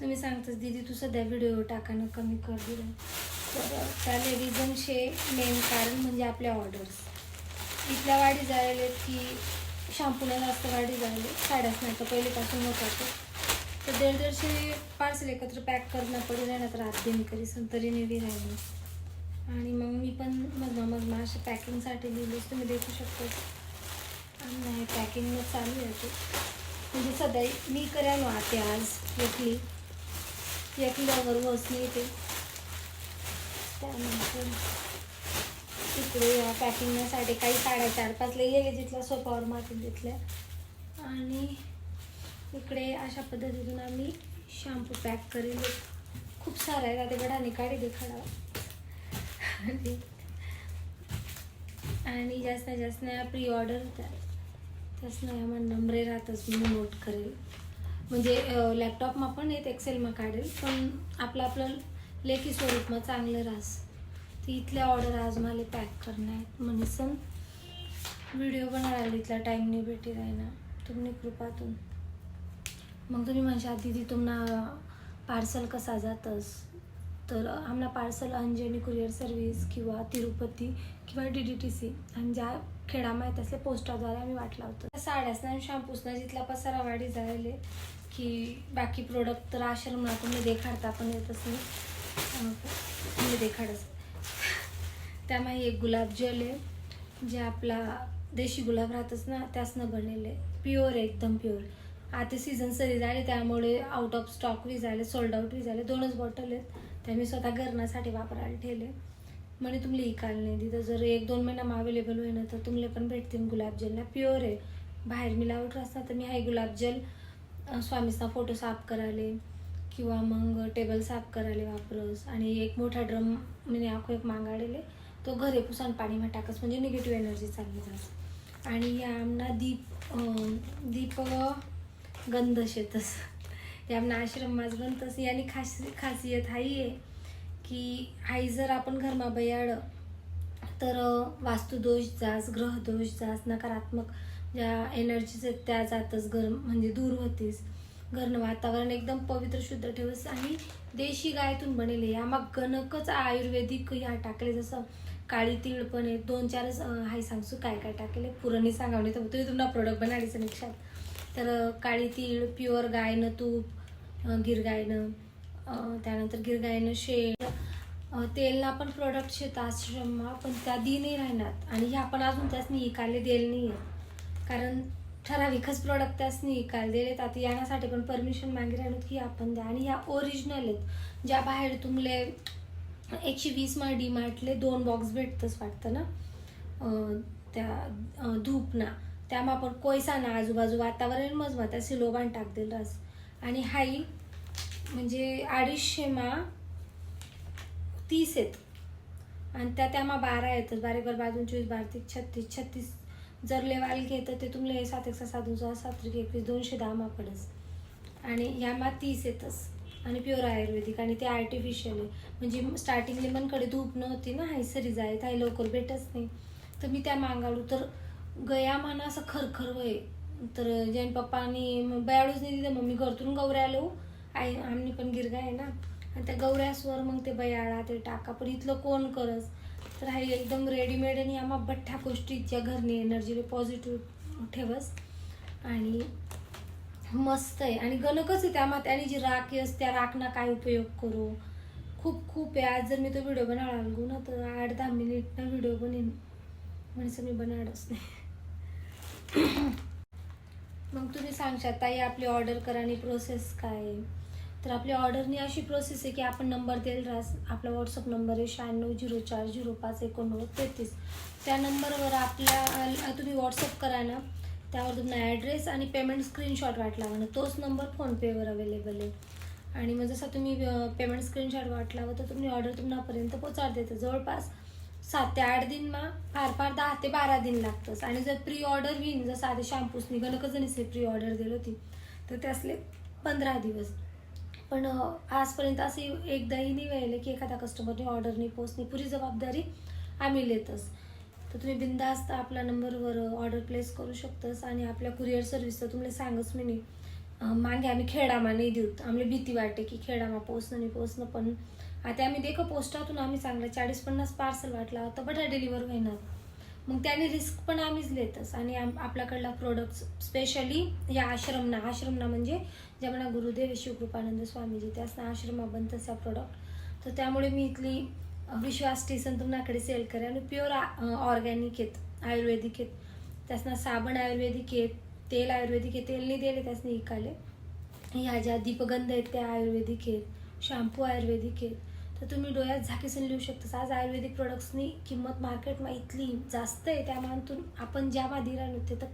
तुम्ही सांगतास दीदी तू सध्या व्हिडिओ टाकानं कमी कर दिलं. तर त्याला रिझन मेन कारण म्हणजे आपल्या ऑर्डर्स इथल्या वाढी झालेल्या की शॅम्पूला जास्त वाढी झाली साड्याच नाही तर पहिलेपासून होत तो तर दीड दीडशे पार्सल एकत्र पॅक करणं पडू नाही तर आधी दिन करीसन तरी नेवी राहिली. आणि मग मी पण मग मग असे पॅकिंगसाठी लिहिलेच तुम्ही देखू शकता आणि नाही पॅकिंग मग चालू आहे ते म्हणजे सध्या मी करायला आते आज एकली या एकल्यावर वसनी येते. त्यानंतर तिकडे या पॅकिंगसाठी काही साड्या चार पाच लिहिले तिथल्या सोफावर मार्केट तिथल्या आणि इकडे अशा पद्धतीतून आम्ही शॅम्पू पॅक करेल खूप सारा आहे आता गडाने काढी देखाडा आणि आणि जास्त जास्त प्री ऑर्डर त्याच नाही आम्हाला नंबरे राहतच मी नोट करेल. म्हणजे लॅपटॉपमा पण येत एक्सेलमा काढेल पण आपलं आपलं लेखी स्वरूपमा चांगलं राहस ती इथल्या ऑर्डर आज मला पॅक करणार. आहेत व्हिडिओ पण व्हिडिओ इथला टाईम नाही भेटी राहिना तुम्ही कृपातून. मग तुम्ही म्हणशात दीदी तुम्हाला पार्सल कसा जातस? तर आम्हाला पार्सल अंजनी कुरिअर सर्व्हिस किंवा तिरुपती किंवा डी डी टी सी आणि ज्या खेडा माहीत पोस्टाद्वारे आम्ही वाटला होतो साड्यासनं आणि शॅम्पूसनं जिथला पसारा वाढी झालेले की बाकी प्रोडक्ट तर आश्रमातून मी देखाडता पण येतच नाही. मी देखाडच त्यामुळे एक गुलाब जल आहे जे आपला देशी गुलाब राहतच ना त्यासनं बनलेले प्युअर आहे एकदम प्युअर आता सीझन सरी झाली त्यामुळे आउट ऑफ स्टॉक बी झाले सोल्ड आउट बी झाले दोनच बॉटल आहेत. त्या मी स्वतः घरण्यासाठी वापरायला ठेवले म्हणे तुम्ही इकाल नाही तिथं जर एक दोन महिना अवेलेबल होईल तर तुमले पण भेटतील गुलाबजल ना प्युअर आहे. बाहेर मिलावट असता तर मी हाय गुलाबजल स्वामीचा फोटो साफ करायले किंवा मग टेबल साफ करायला वापरस. आणि एक मोठा ड्रम मी आखो एक मागाडेले तो घरे पुसान पाणी टाकस. म्हणजे निगेटिव्ह एनर्जी चालली जास. आणि या आमना दीप दीप गंध शेतस. या आमना आश्रम माझ गंधस यानी खास खासियत हाई आहे की आई जर आपण घरमा बयाड तर वास्तुदोष जास ग्रहदोष जास नकारात्मक ज्या एनर्जीज आहेत त्या जातच घर म्हणजे दूर होतीस. घरनं वातावरण एकदम पवित्र शुद्ध ठेवस आणि देशी गायतून बनेले या मग गणकच आयुर्वेदिक ह्या टाकले जसं काळी तीळ पण आहे. दोन चारच हाय सांगसू काय काय टाकले पुरणी सांगावणी तर तुम्ही तुम्हाला प्रोडक्ट बनाडीचं निक्षात तर काळी तीळ प्युअर गायनं तूप गिरगायनं त्यानंतर गिरगायनं शेण तेलना पण प्रोडक्ट शेत आश्रम पण त्या दी नाही राहणार. आणि ह्या आपण अजून त्यासनी इकायला देल नाही कारण ठराविकच प्रोडक्ट त्यासनी इकायला दिलेत. आता येण्यासाठी पण परमिशन मागे राहिलो की आपण द्या. आणि ह्या ओरिजिनल आहेत. ज्या बाहेर तुमले एकशे वीस मा डी मार्टले दोन बॉक्स भेटतंच वाटतं ना? त्या धूपना. त्यामा आपण कोयसा ना आजूबाजू वातावरण मजमा त्या सिलोबान टाक दिल रास. आणि हाई म्हणजे अडीचशे मा तीस आहेत. आणि त्या त्यामा बारा येतात. बारीक बार बाजून चोवीस बारा छत्तीस छत्तीस जर लेवाल घेतं ते तुमले सात एक सात दोन सात एकवीस दोनशे दहामा पडस. आणि ह्यामा तीस येतच आणि प्युअर आयुर्वेदिक आणि ते आर्टिफिशियल आहे. म्हणजे स्टार्टिंगली मनकडे धूप नव्हती ना हाय सरी जाय हाय लवकर भेटच नाही. तर मी त्या मागाडू तर गया माना असं खरखर वय तर जैन पप्पानी बयाळूच नाही दिलं मग मी घरतून गौऱ्या आलो. आई आम्ही पण गिरगा आहे ना. आणि त्या गौऱ्यासवर मग ते बयाळा ते टाका पण इथलं कोण करस? तर हा एकदम रेडीमेड आणि आम्हा बठ्ठ्या गोष्टी ज्या घरनी एनर्जीला पॉझिटिव्ह ठेवस. आणि मस्त आहे. आणि गणकच आहे त्या त्याने जी राख आहे त्या राखना काय उपयोग करू? खूप खूप आहे. आज जर मी तो व्हिडिओ बनवायला लागू ना तर आठ दहा मिनिटनं व्हिडिओ बनेन. म्हणजे मी बनाडच नाही. मग तुम्ही सांगशात ताई आपली ऑर्डर करा आणि प्रोसेस काय आहे? तर आपली ऑर्डरनी अशी प्रोसेस आहे की आपण नंबर देईल रास आपला व्हॉट्सअप नंबर आहे शहाण्णव झिरो चार झिरो पाच एकोणनव्वद तेहतीस. त्या नंबरवर आपल्या तुम्ही व्हॉट्सअप करा ना त्यावर तुमचा ॲड्रेस आणि पेमेंट स्क्रीनशॉट वाटला ना तोच नंबर फोनपेवर अवेलेबल आहे. आणि मग जसा तुम्ही पेमेंट स्क्रीनशॉट वाटला तर तुम्ही ऑर्डर तुम्हापर्यंत पोचार देतं जवळपास सात ते आठ दिन मा फार फार दहा ते बारा दिन लागतंच. आणि जर प्री ऑर्डर होईन जसं आधी शॅम्पूस निघणं जणीचे प्री ऑर्डर दिली होती तर त्यासले पंधरा दिवस. पण आजपर्यंत असे एकदाही नाही व्हायला की एखाद्या कस्टमरने ऑर्डर नाही पोचणे पुरी जबाबदारी आम्ही लेतच. तर तुम्ही बिंदास्त आपल्या नंबरवर ऑर्डर प्लेस करू शकतस आणि आपल्या कुरिअर सर्व्हिस तर तुम्हाला सांगच मी नाही. मागे आम्ही खेडामा नाही देऊत आम्हाला भीती वाटते की खेडामा पोचणं नाही पोचणं पण आता आम्ही देखो पोस्टातून आम्ही चांगलं चाळीस पन्नास पार्सल वाटला होता बट डिलिव्हर होईना. मग त्याने रिस्क पण आम्हीच लेतच आणि आम- आपल्याकडला प्रोडक्ट स्पेशली या आश्रमना आश्रमना म्हणजे जेवणा म्हणा गुरुदेव शिवकृपानंद स्वामीजी त्यासना आश्रमा हा प्रोडक्ट तर त्यामुळे मी इथली विश्वास स्टेशन तुमच्याकडे सेल करे आणि प्युअर ऑर्गॅनिक आहेत आयुर्वेदिक आहेत. त्यासना साबण आयुर्वेदिक आहेत तेल आयुर्वेदिक आहे तेलनी दिले त्यासने इकाले. ह्या ज्या दीपगंध आहेत त्या आयुर्वेदिक आहेत. शॅम्पू आयुर्वेदिक आहेत. तर तुम्ही डोळ्यात झाकीसून लिहू शकता आज आयुर्वेदिक प्रोडक्ट्सनी किंमत मार्केटमा इतली जास्त आहे त्या मानतून आपण ज्या मादिरा नव्हते तर